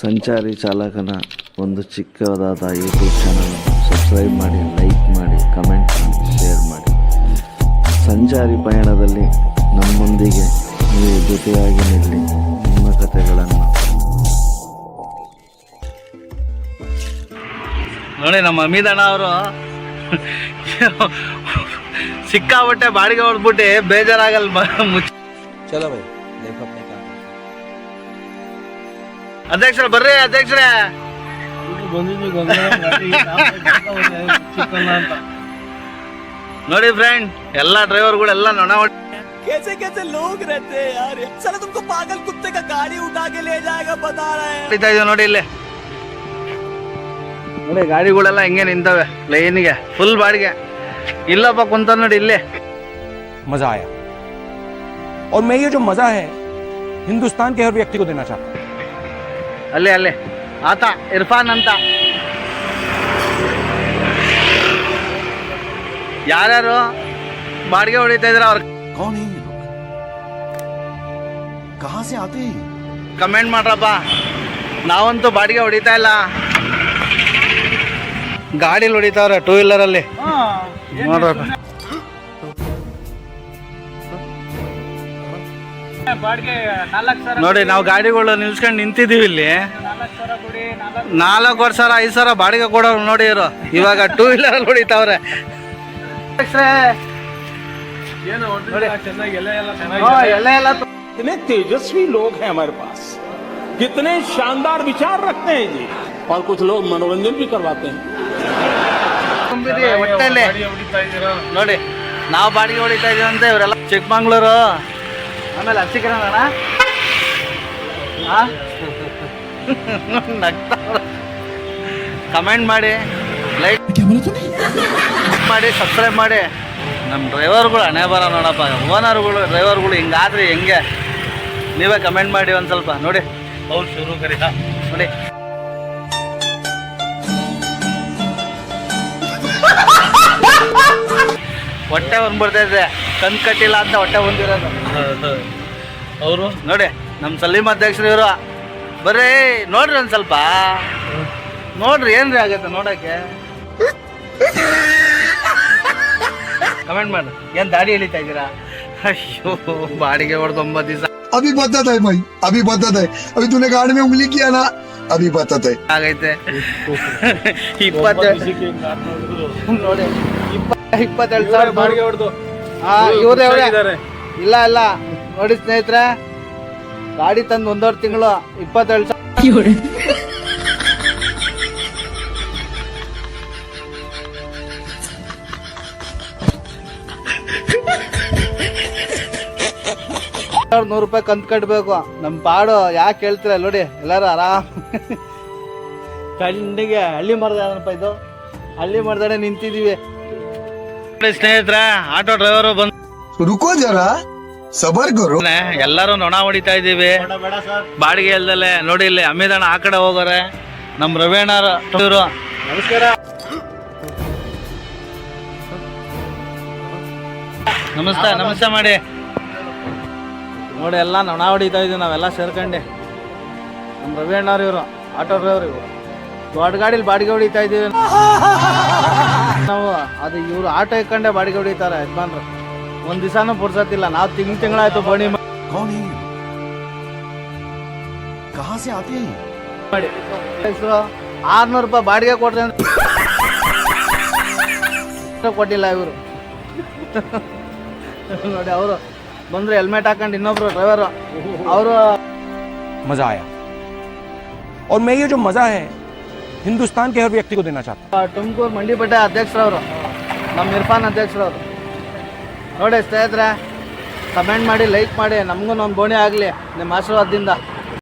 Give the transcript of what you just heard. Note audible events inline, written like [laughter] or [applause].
ಸಂಚಾರಿ ಚಾಲಕನ ಒಂದು ಚಿಕ್ಕದಾದ ಯೂಟ್ಯೂಬ್ ಚಾನಲ್ ಸಬ್ಸ್ಕ್ರೈಬ್ ಮಾಡಿ ಲೈಕ್ ಮಾಡಿ ಕಮೆಂಟ್ ಮಾಡಿ ಶೇರ್ ಮಾಡಿ. ಸಂಚಾರಿ ಪಯಣದಲ್ಲಿ ನಮ್ಮೊಂದಿಗೆ ನೀವು ಜೊತೆಯಾಗಿ ನಿಲ್ಲಿ ನಿಮ್ಮ ಕಥೆಗಳನ್ನು. ನೋಡಿ ನಮ್ಮ ಅಮಿದಣ್ಣ ಅವರು ಸಿಕ್ಕಾಬಟ್ಟೆ ಬಾಡಿಗೆ ಹೊಡ್ಬಿಟ್ಟು ಬೇಜಾರಾಗಲ್ಲ ಬ- ಅಧ್ಯಕ್ಷರ ಬರ್ರಿ ಅಧ್ಯಕ್ಷರೇ ನೋಡಿ ಫ್ರೆಂಡ್ ಎಲ್ಲ ಡ್ರೈವರ್ಗಳೆಲ್ಲ ನೊಣ ಹೊಡಿ- कैसे कैसे लोग रहते हैं यार साला तुमको पागल कुत्ते का गाड़ी उठा के ले जाएगा बता रहे हैं ಹೊಡಿತಾ ಇದೀವಿ ನೋಡಿ ಇಲ್ಲಿ ನೋಡಿ ಗಾಡಿಗಳೆಲ್ಲ ಹಿಂಗೆ ನಿಂತವೆ ಲೈನ್ಗೆ ಫುಲ್ ಬಾಡಿಗೆ ಇಲ್ಲಪ್ಪ ಕುಂತ ನೋಡಿ ಇಲ್ಲೇ मजा आया और मैं ये जो मजा है हिंदुस्तान के हर व्यक्ति को देना चाहता हूँ ಅಲ್ಲೇ ಅಲ್ಲೇ. ಆತ ಇರ್ಫಾನ್ ಅಂತ. ಯಾರ್ಯಾರು ಬಾಡಿಗೆ ಹೊಡಿತಾ ಇದ್ರ ಅವ್ರ ಕಮೆಂಟ್ ಮಾಡ್ರಪ್ಪ. ನಾವಂತೂ ಬಾಡಿಗೆ ಹೊಡಿತಾ ಇಲ್ಲ. ಗಾಡಿಲಿ ಹೊಡಿತಾವ್ರೆ ಟೂ ವೀಲರಲ್ಲಿ ನೋಡ್ರಪ್ಪ. ನೋಡಿ ನಾವು ಗಾಡಿಗಳು ನಿಲ್ಸ್ಕೊಂಡು ನಿಂತಿದೀವಿ ಇಲ್ಲಿ ನಾಲ್ಕು ವರ್ಷ ಐದು ಸಾವಿರ ಬಾಡಿಗೆ ಕೊಡೋರು ನೋಡಿ ಇವರು ಇವಾಗ ಟೂ ವೀಲರ್ ಅಲ್ಲಿ ಹೊಡಿತಾವ್ರೆ ಹಾ, ಎಲೆ ಎಲ್ಲ ತು- कितने तेजस्वी लोग हैं हमारे पास कितने शानदार विचार रखते हैं जी और कुछ लोग मनोरंजन भी करवाते हैं ತುಂಬಿದೆ ಹೊಟ್ಟೆಲ್ಲಿ ನೋಡಿ ನಾವು ಬಾಡಿಗೆ ಹೊಡಿತಾ ಇದೀವಿ ಅಂತ ಇವರೆಲ್ಲ ಚಿಕ್ಕಮಂಗ್ಳೂರು ಆಮೇಲೆ ಹಚ್ಚಿಕರಣ ಕಮೆಂಟ್ [laughs] ಮಾಡಿ ಲೈಕ್ ಮಾಡಿ ಸಬ್ಸ್ಕ್ರೈಬ್ ಮಾಡಿ. ನಮ್ಮ ಡ್ರೈವರ್ಗಳು ಹಣೆ ಬರ ನೋಡಪ್ಪ. ಓನರ್ಗಳು ಡ್ರೈವರ್ಗಳು ಹಿಂಗಾದ್ರೆ ಹೆಂಗೆ? ನೀವೇ ಕಮೆಂಟ್ ಮಾಡಿ ಒಂದು ಸ್ವಲ್ಪ ನೋಡಿ. ಅವ್ರು ಶುರು ಕರಿ. ನೋಡಿ. ಹೊಟ್ಟೆ ಬಂದ್ಬಿಡ್ತಾ ಇದೆ ಕಣ್ ಕಟ್ಟಿಲ್ಲ ಅಂತ ಹೊಟ್ಟೆ ಬಂದಿರೋದು. ಅವರು ನೋಡಿ ನಮ್ಮ ಸಲೀಂ ಅಧ್ಯಕ್ಷರು ಇವರು ಬರ್ರಿ ನೋಡ್ರಿ ಒಂದು ಸ್ವಲ್ಪ ನೋಡ್ರಿ ಏನ್ರಿ ಆಗತ್ತೆ ನೋಡಕ್ಕೆ ಕಮೆಂಟ್ ಮಾಡಿ ಏನ್ ದಾಡಿ ಎಳಿತಾ ಇದ್ದೀರಾ ಅಯ್ಯೋ ಬಾಡಿಗೆ ಹೊಡೆದು ಒಂಬತ್ತು ದಿವಸ अभी बदत है भाई अभी बदत है अभी तूने गाड़ी में उंगली किया ना अभी बदत है ಆಗೈತೆ ಇಪ್ಪತ್ತೇಳು ನೋಡಿ ಇಪ್ಪ ಇಪ್ಪತ್ತೆರಡು ಸಾವಿರ ಬಾಡಿಗೆ ಹೊಡೆದು ಹಾ ಇವ್ರೇ ಅವ್ರೆ ಇಲ್ಲ ಇಲ್ಲ ನೋಡಿ ಸ್ನೇಹಿತರೆ ಗಾಡಿ ತಂದು ಒಂದೂವರೆ ತಿಂಗಳು ಇಪ್ಪತ್ತೇಳು ಸಾವಿರ. ನೂರು ರೂಪಾಯಿ ಕಂತ್ ಕಟ್ಬೇಕು. ನಮ್ ಪಾಡು ಯಾಕೆ ಹೇಳ್ತೀರ ನೋಡಿ ಎಲ್ಲಾರು ಆರಾಮ್. ಕಣ್ಣಿಗೆ ಹಳ್ಳಿ ಮರದಾಡಪ್ಪ ಇದು? ಹಳ್ಳಿ ಮರದಾಡೆ ನಿಂತಿದ್ದೀವಿ. ಸ್ನೇಹಿತರ ಆಟೋ ಡ್ರೈವರು ಬಂದು ರುಕೋ ಜರಾ. ಸಬರ್ ಗುರು. ಎಲ್ಲರೂ ನೊಣ ಹೊಡಿತಾ ಇದೀವಿ ಬಾಡಿಗೆ ಇಲ್ದಲೆ ನೋಡಿ ಇಲ್ಲಿ ಅಮೆದಾನ ಆ ಕಡೆ ಹೋಗೋರೆ. ನಮ್ ರವೇಣ ನಮಸ್ಕಾರ. ನಮಸ್ತೆ ನಮಸ್ತೆ ಮಾಡಿ. ನೋಡಿ ಎಲ್ಲ ನೊಣ ಹೊಡಿತಾ ಇದೀವಿ ನಾವೆಲ್ಲ ಸೇರ್ಕಂಡೆ. ನಮ್ಮ ರವಿಯಣ್ಣವ್ರು ಇವರು ಆಟೋ ಡ್ರೈವರ್ ಇವರು. ದೊಡ್ಡ ಗಾಡಿಲಿ ಬಾಡಿಗೆ ಹೊಡಿತಾ ಇದೀವಿ ನಾವು ಅದು ಇವರು ಆಟೋ ಇಕ್ಕಂಡೆ ಬಾಡಿಗೆ ಹೊಡಿತಾರೆ ಯಜಮಾನ್ರು. ಒಂದ್ ದಿವಸನೂ ಪುರ್ಸತ್ತಿಲ್ಲ ನಾವು ತಿಂಗ್ ತಿಂಗಳಾಯ್ತು ಬೋಣಿ कौन है ये लोग कहाँ से आते हैं ये? ಮಾಡಿ ಆರ್ನೂರು ರೂಪಾಯಿ ಬಾಡಿಗೆ ಕೊಡ್ರಿ ಅಂತ ಕೊಟ್ಟಿಲ್ಲ ಇವರು ನೋಡಿ ಅವರು ಬಂದ್ರು ಹೆಲ್ಮೆಟ್ ಹಾಕೊಂಡು ಇನ್ನೊಬ್ರು ಡ್ರೈವರು ಅವರು मजा आया और मैं ये जो मजा है हिंदुस्तान के हर व्यक्ति को देना चाहता हूँ ತುಮಕೂರು ಮಂಡಿಪೇಟೆ ಅಧ್ಯಕ್ಷರವರು ನಮ್ಮ ಇರ್ಫಾನ್ ಅಧ್ಯಕ್ಷರವರು ನೋಡಿ ಸ್ನೇಹಿತರೆ ಕಮೆಂಟ್ ಮಾಡಿ ಲೈಕ್ ಮಾಡಿ ನಮಗೂ ಒಂದು ಬೋಣಿ ಆಗಲಿ ನಿಮ್ಮ ಆಶೀರ್ವಾದದಿಂದ.